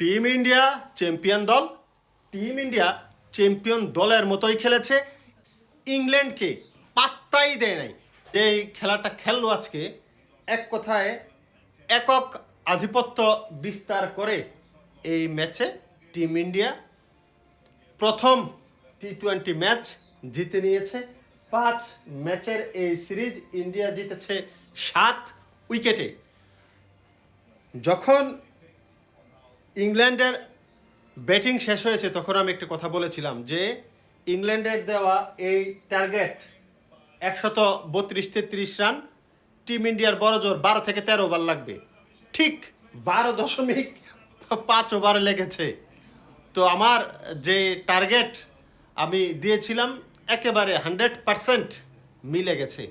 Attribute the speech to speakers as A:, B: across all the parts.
A: Team India champion দল। Team India champion দলের মতোই খেলেছে। ইংল্যান্ডকে পাত্তাই দেয় নাই। এই খেলাটা খেললো আজকে। এক কথায় একক আধিপত্য বিস্তার করে এই ম্যাচে টিম ইন্ডিয়া প্রথম টি টোয়েন্টি ম্যাচ জিতে নিয়েছে। পাঁচ ম্যাচের এই সিরিজ ইন্ডিয়া জিতেছে সাত উইকেটে। যখন ইংল্যান্ডের ব্যাটিং শেষ হয়েছে, তখন আমি একটা কথা বলেছিলাম যে ইংল্যান্ডের দেওয়া এই টার্গেট একশত বত্রিশ তেত্রিশ রান, টিম ইন্ডিয়ার বড় জোর বারো থেকে তেরো ওভার লাগবে। ঠিক বারো দশমিক পাঁচ ওভারে লেগেছে। তো আমার যে টার্গেট আমি দিয়েছিলাম, একেবারে হান্ড্রেড পারসেন্ট মিলে গেছে।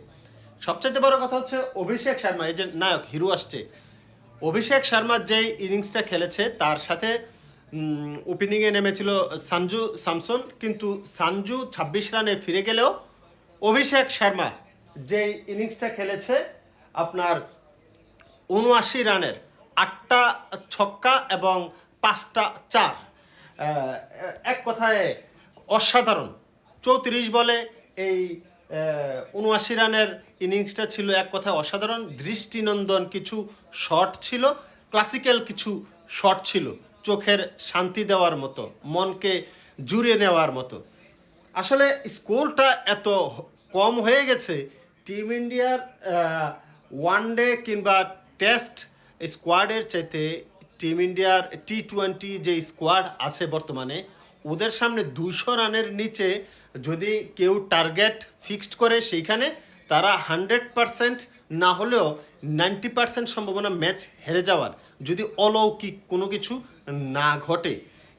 A: সবচেয়ে বড় কথা হচ্ছে অভিষেক শর্মা, এই যে নায়ক, হিরো আসছে। অভিষেক শর্মা যে ইনিংসটা খেলেছে, তার সাথে ওপেনিংয়ে নেমেছিল সানজু স্যামসন। কিন্তু সানজু ছাব্বিশ রানে ফিরে গেলেও অভিষেক শর্মা যে ইনিংসটা খেলেছে, আপনার উনআশি রানের আটটা ছক্কা এবং পাঁচটা চার। এক কথায় অসাধারণ। চৌত্রিশ বলে এই উনআশি রানের ইনিংসটা ছিল এক কথায় অসাধারণ। দৃষ্টিনন্দন কিছু শট ছিল, ক্লাসিক্যাল কিছু শট ছিল, চোখের শান্তি দেওয়ার মতো, মনকে জুড়ে নেওয়ার মতো। আসলে স্কোরটা এত কম হয়ে গেছে, টিম ইন্ডিয়ার ওয়ান ডে কিংবা টেস্ট স্কোয়াডের চাইতে টিম ইন্ডিয়ার টি টোয়েন্টি যে স্কোয়াড আছে বর্তমানে ওদের সামনে দুশো রানের নিচে যদি কেউ টার্গেট ফিক্সড করে সেইখানে, তারা হান্ড্রেড পারসেন্ট না হলেও নাইনটি পারসেন্ট সম্ভাবনা ম্যাচ হেরে যাওয়ার, যদি অলৌকিক কোনো কিছু না ঘটে।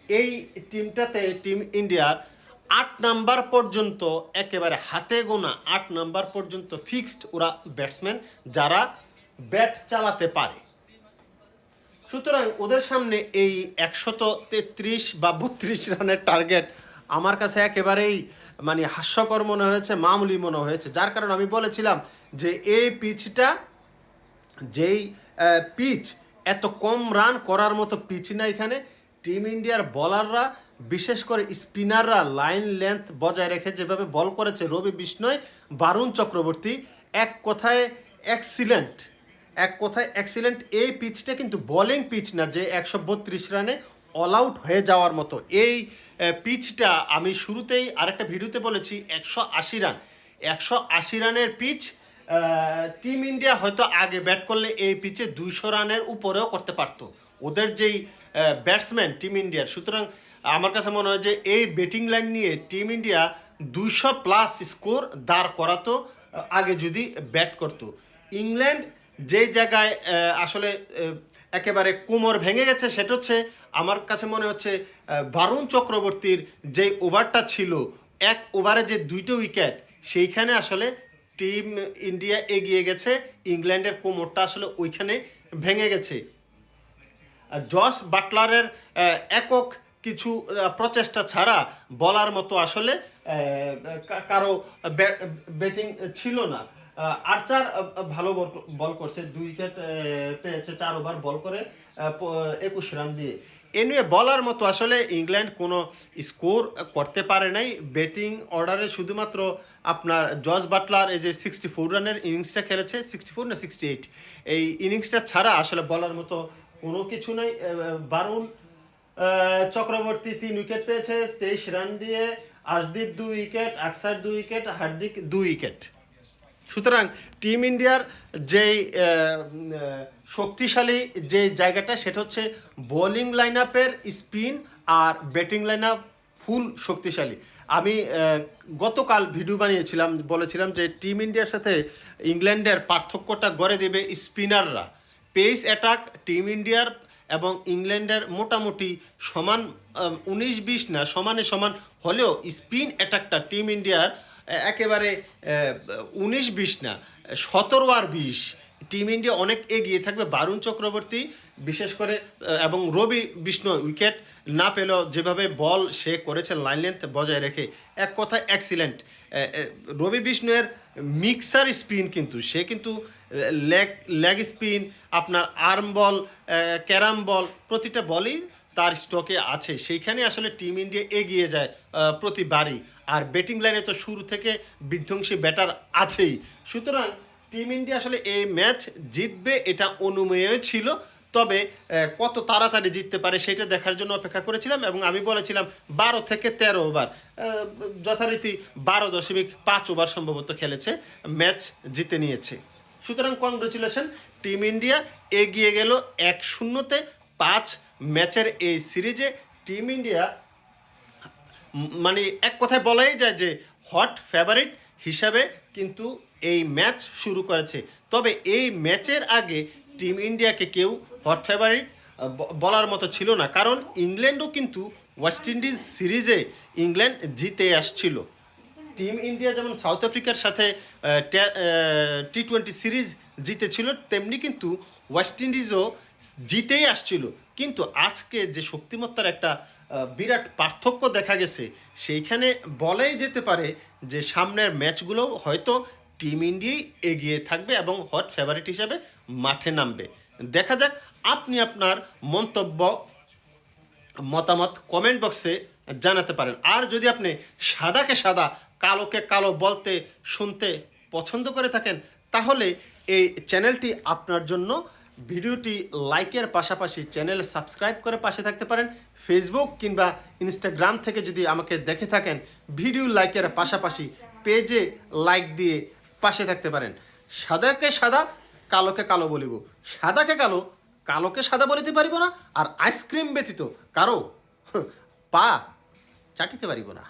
A: এই টিমটাতে টিম ইন্ডিয়ার আট নাম্বার পর্যন্ত একেবারে হাতে গোনা আট নাম্বার পর্যন্ত ফিক্সড ওরা ব্যাটসম্যান যারা ব্যাট চালাতে পারে। সুতরাং ওদের সামনে এই একশত তেত্রিশ বা বত্রিশ রানের টার্গেট আমার কাছে একেবারেই মানে হাস্যকর মনে হয়েছে, মামুলি মনে হয়েছে। যার কারণে আমি বলেছিলাম যে এই পিচটা যেই পিচ এত কম রান করার মতো পিচ না এখানে। টিম ইন্ডিয়ার বলাররা বিশেষ করে স্পিনাররা লাইন লেন্থ বজায় রেখে যেভাবে বল করেছে রবি বিষ্ণয়, বারুণ চক্রবর্তী, এক কথায় এক্সিলেন্ট এক কথায় এক্সিলেন্ট এই পিচটা কিন্তু বোলিং পিচ না যে একশো বত্রিশ রানে অল আউট হয়ে যাওয়ার মতো। এই পিচটা আমি শুরুতেই আরেকটা ভিডিওতে বলেছি, একশো আশি রান। একশো আশি রানের পিচ টিম ইন্ডিয়া হয়তো আগে ব্যাট করলে এই পিচে দুইশো রানের উপরেও করতে পারতো। ওদের যেই ব্যাটসম্যান টিম ইন্ডিয়ার সুতরাং আমার কাছে মনে হয় যে এই ব্যাটিং লাইন নিয়ে টিম ইন্ডিয়া দুইশো প্লাস স্কোর দাঁড় করাতো, আগে যদি ব্যাট করতো। ইংল্যান্ড যে জায়গায় আসলে একেবারে কোমর ভেঙে গেছে সেটা হচ্ছে, আমার কাছে মনে হচ্ছে বারুণ চক্রবর্তীর যে ওভারটা ছিল, এক ওভারে যে দুইটো উইকেট, সেইখানে আসলে টিম ইন্ডিয়া এগিয়ে গেছে, ইংল্যান্ডের কোমরটা আসলে ওইখানে ভেঙে গেছে। জস বাটলারের একক কিছু প্রচেষ্টা ছাড়া বলার মতো আসলে কারও ব্যাটিং ছিল না। আর্চার ভালো বল- করছে। দুই উইকেট পেয়েছে চার ওভার বল করে একুশ রান দিয়ে। এ নিয়ে বলার মতো আসলে ইংল্যান্ড কোনো স্কোর করতে পারে নাই। ব্যাটিং অর্ডারে শুধুমাত্র আপনার জজ বাটলার এই যে সিক্সটি ফোর রানের ইনিংসটা খেলেছে সিক্সটি ফোর না সিক্সটি এইট এই ইনিংসটা ছাড়া আসলে বলার মতো কোনো কিছু নাই। বারুণ চক্রবর্তী তিন উইকেট পেয়েছে, তেইশ রান দিয়ে আশদীপ দুই উইকেট, আকসার দুই উইকেট, হার্দিক দুই উইকেট। সুতরাং টিম ইন্ডিয়ার যেই শক্তিশালী যে জায়গাটা, সেটা হচ্ছে বোলিং লাইন আপের স্পিন আর ব্যাটিং লাইন আপ ফুল শক্তিশালী। আমি গতকাল ভিডিও বানিয়েছিলাম, বলেছিলাম যে টিম ইন্ডিয়ার সাথে ইংল্যান্ডের পার্থক্যটা গড়ে দেবে স্পিনাররা পেস অ্যাটাক টিম ইন্ডিয়ার এবং ইংল্যান্ডের মোটামুটি সমান উনিশ বিশ না, সমানে সমান হলেও স্পিন অ্যাটাকটা টিম ইন্ডিয়ার একেবারে উনিশ বিশ না, সতেরো আর বিশ। টিম ইন্ডিয়া অনেক এগিয়ে থাকবে। বারুণ চক্রবর্তী, বিশেষ করে এবং রবি বিষ্ণু উইকেট না পেলেও যেভাবে বল সে করেছে লাইন লেন্থ বজায় রেখে, এক কথায় অ্যাক্সিলেন্ট রবি বিষ্ণুয়ের মিক্সার স্পিন কিন্তু, সে কিন্তু লেগ লেগ স্পিন আপনার আর্ম বল ক্যারাম বল, প্রতিটা বলই তার স্টকে আছে। সেইখানে আসলে টিম ইন্ডিয়া এগিয়ে যায় প্রতিবারই। আর ব্যাটিং লাইনে তো শুরু থেকে বিধ্বংসী ব্যাটার আছেই। সুতরাং টিম ইন্ডিয়া আসলে এই ম্যাচ জিতবে, এটা অনুমেয় ছিল। তবে কত তাড়াতাড়ি জিততে পারে সেটা দেখার জন্য অপেক্ষা করেছিলাম এবং আমি বলেছিলাম বারো থেকে তেরো ওভার যথারীতি বারো দশমিক পাঁচ ওভার সম্ভবত খেলেছে ম্যাচ জিতে নিয়েছে। সুতরাং কংগ্রেচুলেশন টিম ইন্ডিয়া এগিয়ে গেল এক শূন্যতে। পাঁচ ম্যাচের এই সিরিজে টিম ইন্ডিয়া মানে এক কথায় বলাই যায় যে হট ফেভারিট হিসাবে কিন্তু এই ম্যাচ শুরু করেছে। তবে এই ম্যাচের আগে টিম ইন্ডিয়াকে কেউ হট ফেভারিট বলার মতো ছিল না। কারণ ইংল্যান্ডও কিন্তু ওয়েস্ট ইন্ডিজ সিরিজে ইংল্যান্ড জিতে আসছিল। টিম ইন্ডিয়া যেমন সাউথ আফ্রিকার সাথে টি টোয়েন্টি সিরিজ জিতেছিল, তেমনি কিন্তু ওয়েস্ট ইন্ডিজও জিতেই আসছিল। কিন্তু আজকে যে শক্তিমত্তার একটা বিরাট পার্থক্য দেখা গেছে, সেইখানে বলাই যেতে পারে যে সামনের ম্যাচগুলো হয়তো টিম ইন্ডিয়াই এগিয়ে থাকবে এবং হট ফেভারিট হিসাবে মাঠে নামবে। দেখা যাক আপনি আপনার মন্তব্য, মতামত কমেন্ট বক্সে জানাতে পারেন। আর যদি আপনি সাদাকে সাদা, কালোকে কালো বলতে, শুনতে পছন্দ করে থাকেন, তাহলে এই চ্যানেলটি আপনার জন্য ভিডিওটি লাইকের পাশাপাশি চ্যানেল সাবস্ক্রাইব করে পাশে থাকতে পারেন। ফেসবুক কিংবা ইনস্টাগ্রাম থেকে যদি আমাকে দেখে থাকেন, ভিডিও লাইকের পাশাপাশি পেজে লাইক দিয়ে পাশে থাকতে পারেন। সাদাকে সাদা, কালোকে কালো বলিব। সাদাকে কালো, কালোকে সাদা বলিতে পারিব না, আর আইসক্রিম ব্যতীত কারও পা চাটিতে পারিব না।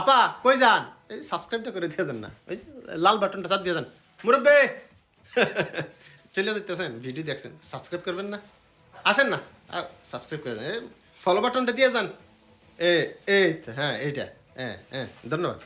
A: আপা, কই যান? এই সাবস্ক্রাইবটা করে দিয়ে যান না। ওই লাল বাটনটা চাপ দিয়ে যান মুরব্বে! চলে দেখতেছেন ভিডিও দেখছেন সাবস্ক্রাইব করবেন না। আসেন না সাবস্ক্রাইব করে দেন। ফলো বাটনটা দিয়ে যান। এ এই হ্যাঁ এইটা হ্যাঁ হ্যাঁ ধন্যবাদ।